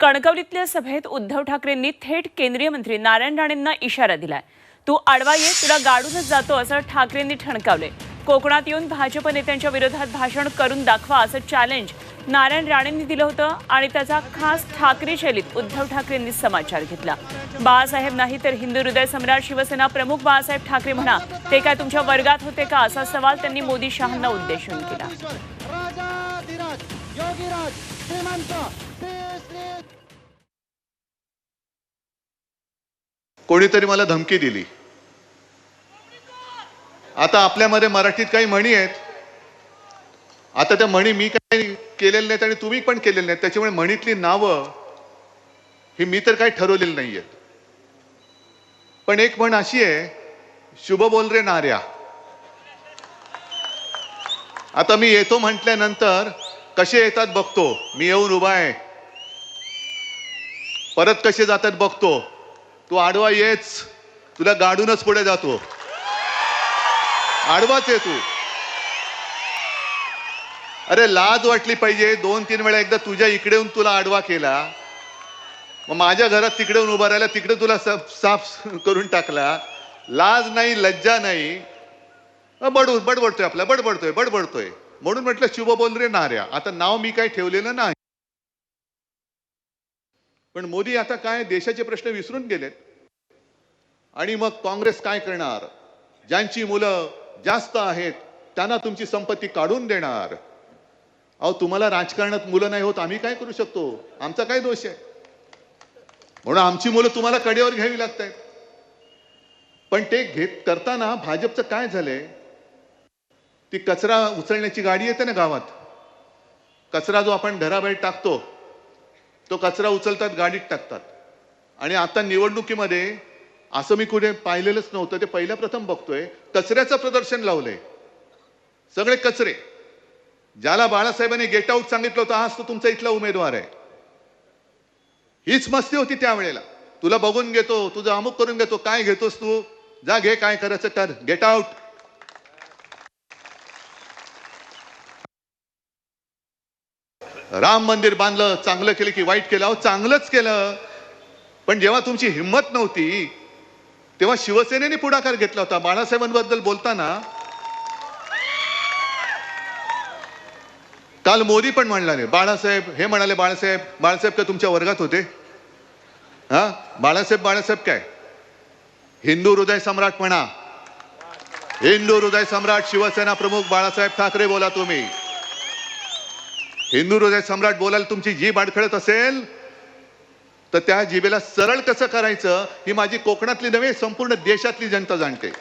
कणकवलीतल्या सभेत उद्धव ठाकरेंनी थेट केंद्रीय मंत्री नारायण राणेंना इशारा दिलाय तू आडवा ये तुला गाडूनच जातो असं ठाकरेंनी ठणकावले कोकणात येऊन भाजप नेत्यांच्या विरोधात भाषण करून दाखवा असं चॅलेंज नारायण राणेंनी दिलं होतं आणि त्याचा खास ठाकरे शैलीत उद्धव ठाकरेंनी समाचार घेतला बाळासाहेब नाही तर हिंदू हृदय सम्राट शिवसेना प्रमुख बाळासाहेब ठाकरे म्हणा ते काय तुमच्या वर्गात होते का असा सवाल त्यांनी मोदी शहांना उद्देशून केला कोणीतरी मला धमकी दिली. आता आपल्यामध्ये मराठीत काही म्हणी आहेत. आता त्या म्हणी मी काही केलेल्या नाहीत आणि तुम्ही पण केलेले नाहीत. त्याच्यामुळे म्हणीतली नावं ही मी तर काही ठरवलेली नाही आहेत पण एक म्हण अशी आहे शुभ बोल रे नार्या. आता मी येतो म्हटल्यानंतर कसे येतात बघतो. मी येऊन उभा आहे. परत कसे जातात बघतो. तू आडवा येच. तुला गाडूनच पुढे जातो. आडवाच आहे तू. अरे लाज वाटली पाहिजे. दोन तीन वेळा एकदा तुझ्या इकडे तुला आडवा केला. मग माझ्या घरात तिकडे उभा राहिला तिकडे तुला साफ साफ करून टाकला. लाज नाही लज्जा नाही. बडू बडबडतोय आपला बडबडतोय बडबडतोय. म्हणून म्हटलं शुभ बोल रे नाऱ्या आता नाव मी काही ठेवलेलं नाही. पण मोदी आता काय देशाचे प्रश्न विसरून गेलेत. आणि मग काँग्रेस काय करणार? ज्यांची मुलं जास्त आहेत त्यांना तुमची संपत्ती काढून देणार. अहो तुम्हाला राजकारणात मुलं नाही होत आम्ही काय करू शकतो? आमचा काय दोष आहे? म्हणून आमची मुलं तुम्हाला कडेवर घ्यावी लागत आहेत पण ते घेत करताना भाजपचं काय झालंय? ती कचरा उचलण्याची गाडी येते ना गावात. कचरा जो आपण घराबाहेर टाकतो तो कचरा उचलतात गाडीत टाकतात. आणि आता निवडणुकीमध्ये असं मी कुठे पाहिलेलंच नव्हतं ते पहिल्या प्रथम बघतोय कचऱ्याचं प्रदर्शन लावलंय. सगळे कचरे. ज्याला बाळासाहेबांनी गेट आऊट सांगितलं होतं हाच तो तुमचा इथला उमेदवार आहे. हीच मस्ती होती त्यावेळेला. तुला बघून घेतो तुझं अमुक करून घेतो काय घेतोस तू? जा घे काय करायचं कर. गेट आऊट राम मंदिर बांधलं चांगलं केलं की वाईट केलं? अहो चांगलंच केलं. पण जेव्हा तुमची हिंमत नव्हती तेव्हा शिवसेनेने पुढाकार घेतला होता. बाळासाहेबांबद्दल बोलताना काल मोदी पण म्हणला बाळासाहेब हे म्हणाले बाळासाहेब बाळासाहेब काय तुमच्या वर्गात होते. हा? बाळासाहेब बाळासाहेब काय? हिंदू हृदय सम्राट म्हणा. हिंदू हृदय सम्राट शिवसेना प्रमुख बाळासाहेब ठाकरे बोला तुम्ही. हिंदू हृदय सम्राट बोलायला तुमची जीभ अडखळत असेल तर त्या जिभेला सरळ कसं करायचं ही माझी कोकणातली नव्हे संपूर्ण देशातली जनता जाणते.